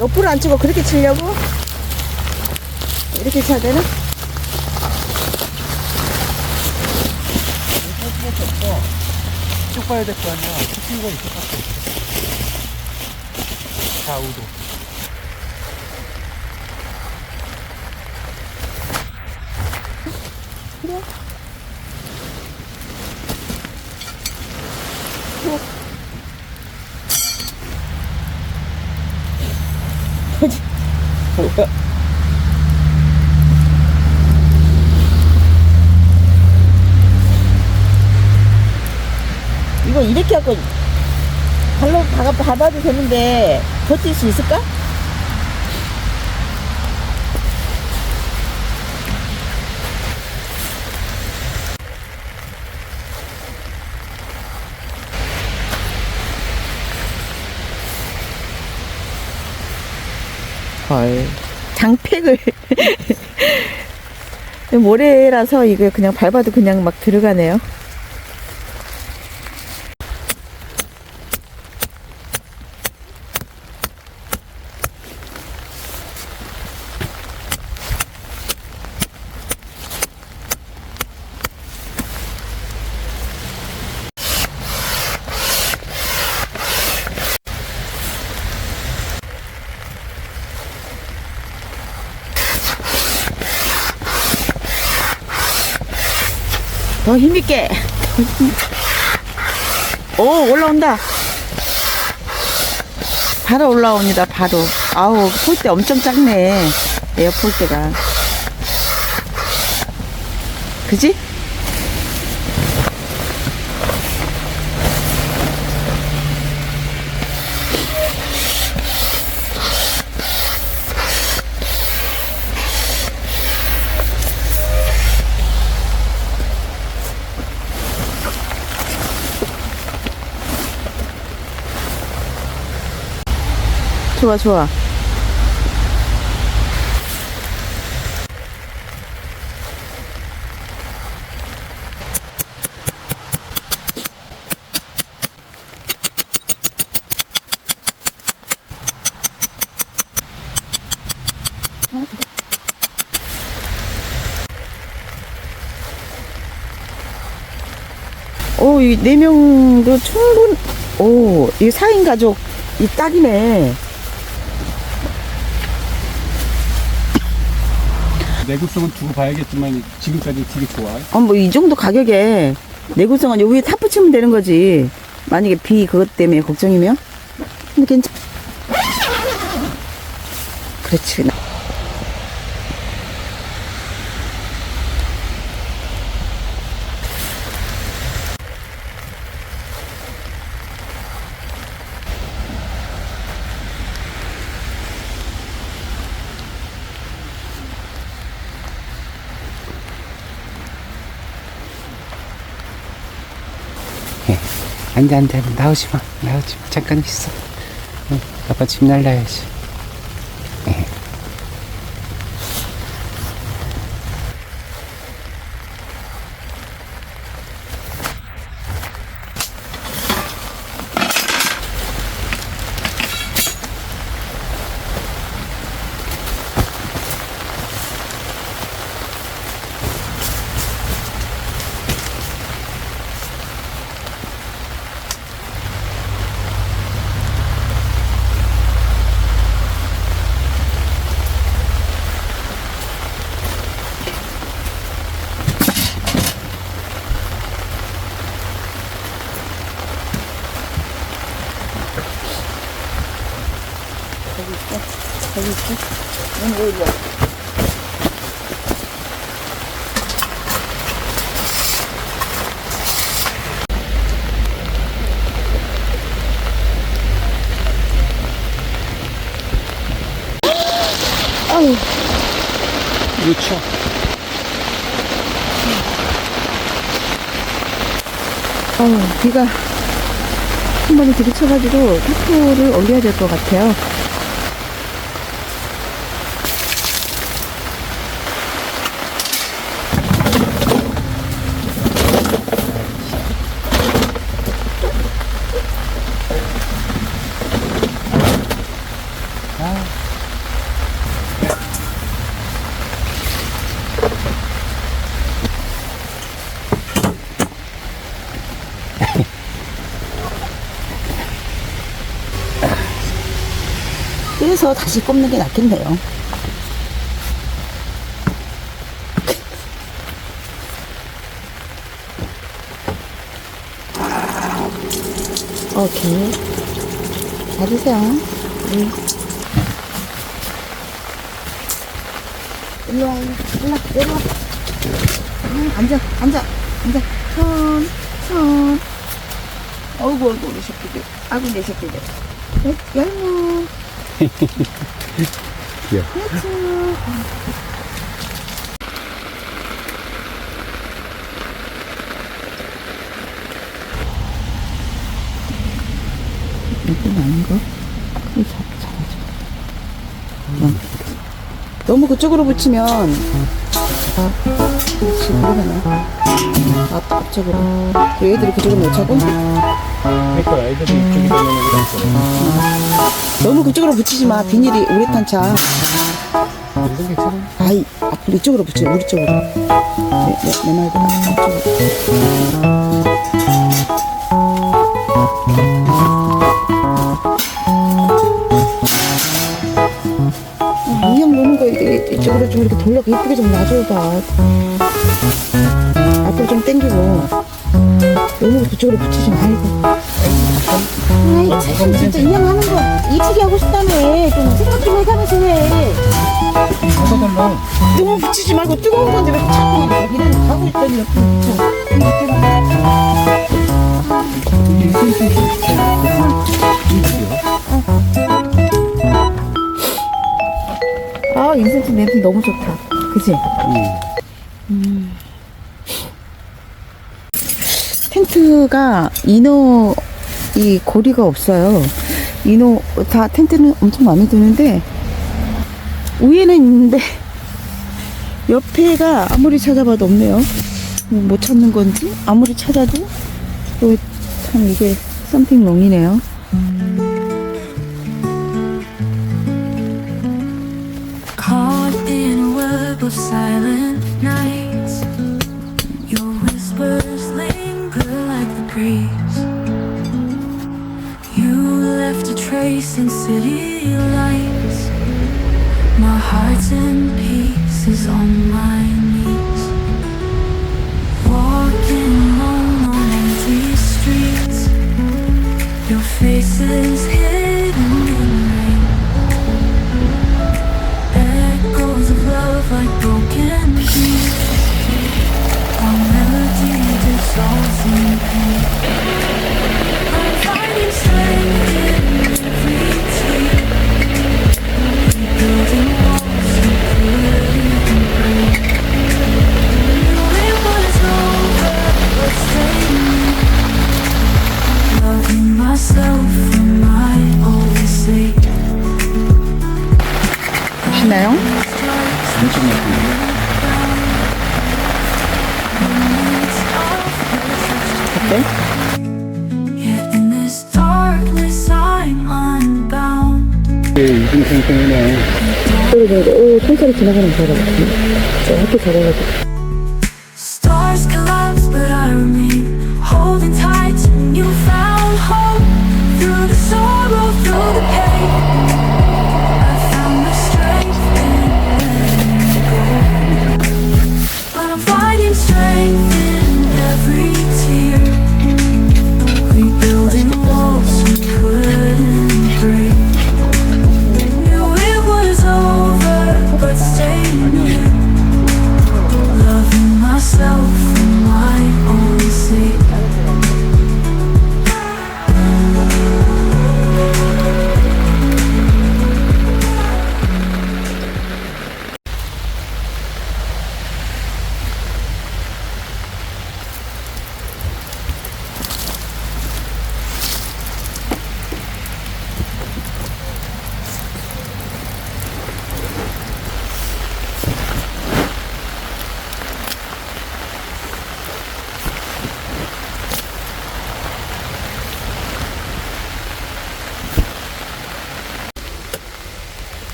옆으로 안 치고 그렇게 치려고? 이렇게 쳐야 되나? 쭉 봐야 될 거 아니야. 튀긴 거 있을 것 같아. 좌우도. 뭐야? 이거 이렇게 하고 발로 밟아도 되는데 버틸 수 있을까? 헐. 장팩을. 모래라서 이거 그냥 밟아도 그냥 막 들어가네요. 더 힘있게. 오, 올라온다. 바로 올라옵니다, 바로. 아우, 폴대 엄청 작네. 에어 폴대가. 그지? 좋아, 좋아. 오, 이 네 명도 충분, 오, 이 4인 가족, 이 딱이네. 내구성은 두고 봐야겠지만 지금까지 되게 좋아. 어, 뭐, 이 정도 가격에 내구성은 요 위에 탑 붙이면 되는 거지. 만약에 비 그것 때문에 걱정이면. 근데 괜찮, 그렇지. 나- 안 돼, 안 돼. 나오지 마. 나오지 마. 잠깐 있어. 응, 아빠 집 날라야지. 응, 여기 있어. 아우, 그렇죠. 아우, 비가 한 번에 들이쳐가지고 타프를 올려야 될 것 같아요. 그래서 다시 꼽는 게 낫겠네요. 오케이. 받으세요. 네. 일로 와, 일로 와, 내려와. 음, 앉아, 앉아, 앉아. 손, 손. 어이구, 어이구, 우리 새끼들. 아이고, 내 새끼들. 열- 열무. 귀여워. 그렇죠. 이건 아닌 거? 그래, 잡, 잡아줘. 응. 너무 그쪽으로 붙이면, 아, 그렇지, 그러네. 앞, 앞쪽으로. 그 얘들이 그쪽으로 못 차고? 그러니까 아이들이 이쪽이 되면 너무 그쪽으로 붙이지 마. 비닐이 우레탄 차. 괜찮아. 아이, 앞으로 이쪽으로 붙여, 우리 쪽으로. 내, 내, 내 말고, 앞쪽으로. 어, 인형 노는 거 이쪽으로 좀 이렇게 돌려 예쁘게 좀 놔줘봐. 앞으로 좀 당기고. 너무 그쪽으로 붙이지 말고. 아이, 참, 진짜 인형 하는 거 이쁘게 하고 싶다며. 좀 생각 좀 해가면서 해. 받아달라. 너무 붙이지 말고 뜨거운 건데 왜 자꾸 이런 가고 있더니 붙여. 아 인센트 냄새 너무 좋다. 그지? 음. 텐트가 이노 이 고리가 없어요. 이노 다 텐트는 엄청 마음에 드는데 위에는 있는데 옆에가 아무리 찾아봐도 없네요. 뭐못 찾는 건지 아무리 찾아도 또 참 이게 썸띵 롱이네요. Nights. In city lights. My heart's in pieces on my knees. Walking alone on empty streets. Your face is 어때? Yet in this darkness I'm unbound. 이게 이중생생이네. 그리고 오 통짜리 지나가는 거저 학교 잡아가지고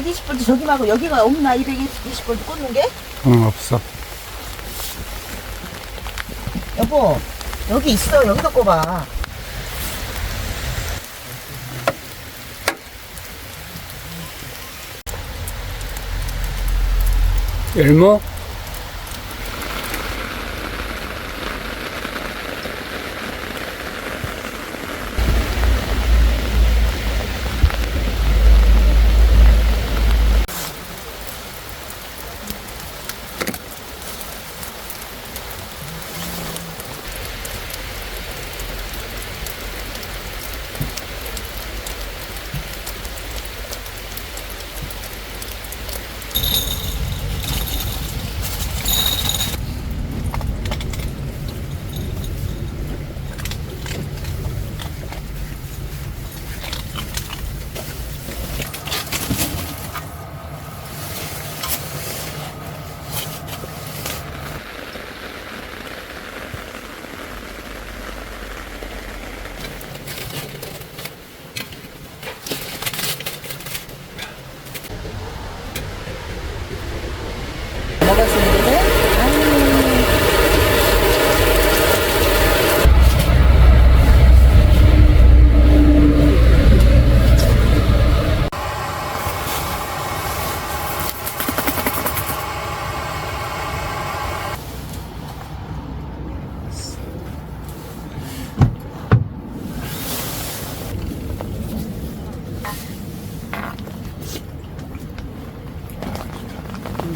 220볼트 저기 말고 여기가 없나 220볼트 꽂는 게? 응, 없어. 여보 여기 있어. 여기다 꼽아. 열무? 먹었습니다.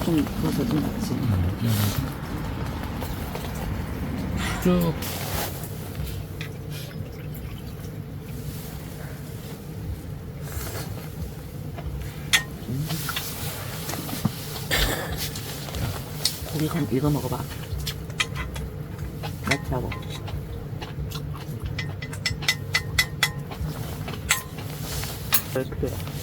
좀 부어서 좀 낫지. 쭉. 고기 좀 익어 먹어봐. 맛있다고. 그래.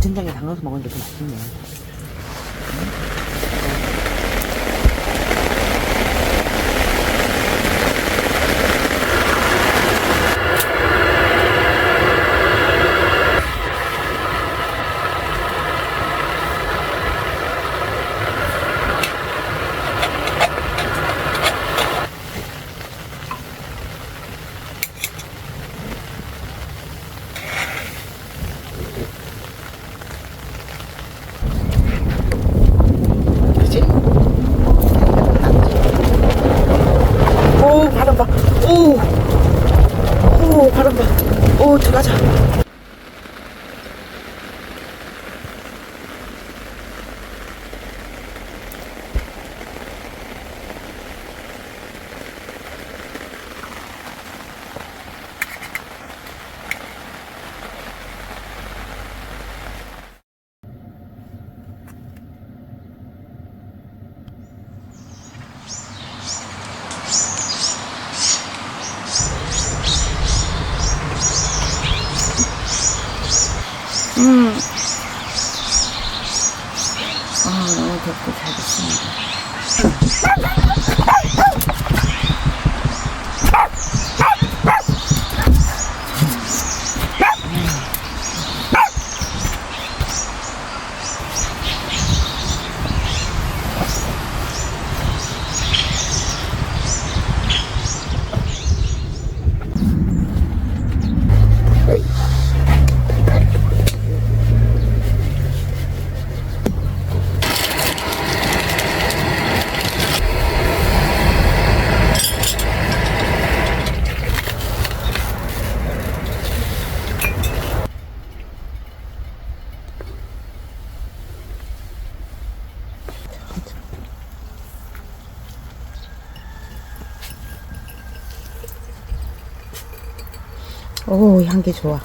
된장에 담가서 먹으니까 더 맛있네. 오, 향기 좋아.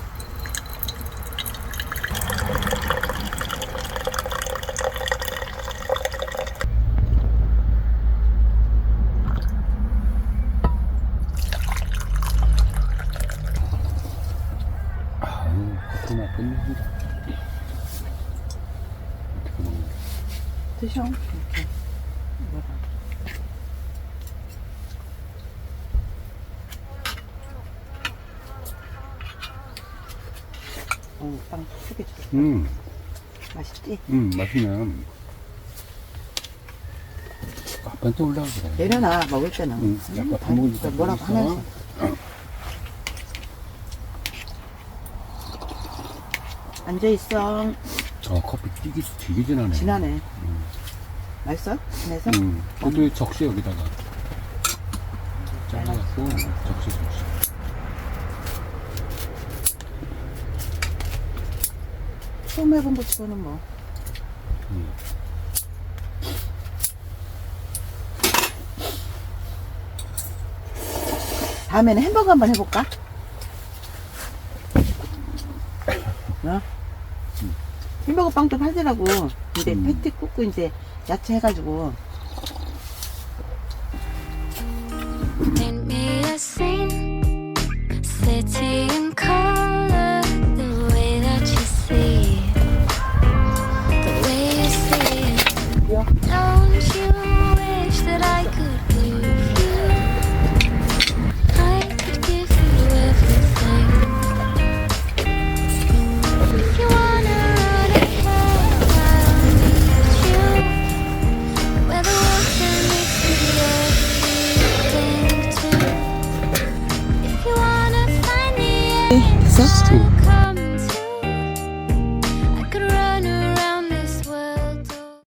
아우, 그거 나쁜 일이다. 어떻게 먹는 거야? 드셔. 이렇게. 이거다. 어, 빵 크게 줘. 음. 맛있지? 응, 맛있네. 아빠한테 올라가 그래. 내려놔 먹을 때는. 응, 음, 아빠 밥 먹으니까 뭐라고 있어. 하면서. 앉아 있어. 저 커피 되게, 되게 진하네. 진하네. 맛있어? 진해서? 응. 그것도 적시 여기다가. 잘라갖고, 적시, 적시. 처음 해본 부치고는 뭐. 응. 다음에는 햄버거 한번 해볼까? 어? 햄버거 빵도 팔더라고. 근데 음. 패티 굽고 이제 야채 해가지고. Don't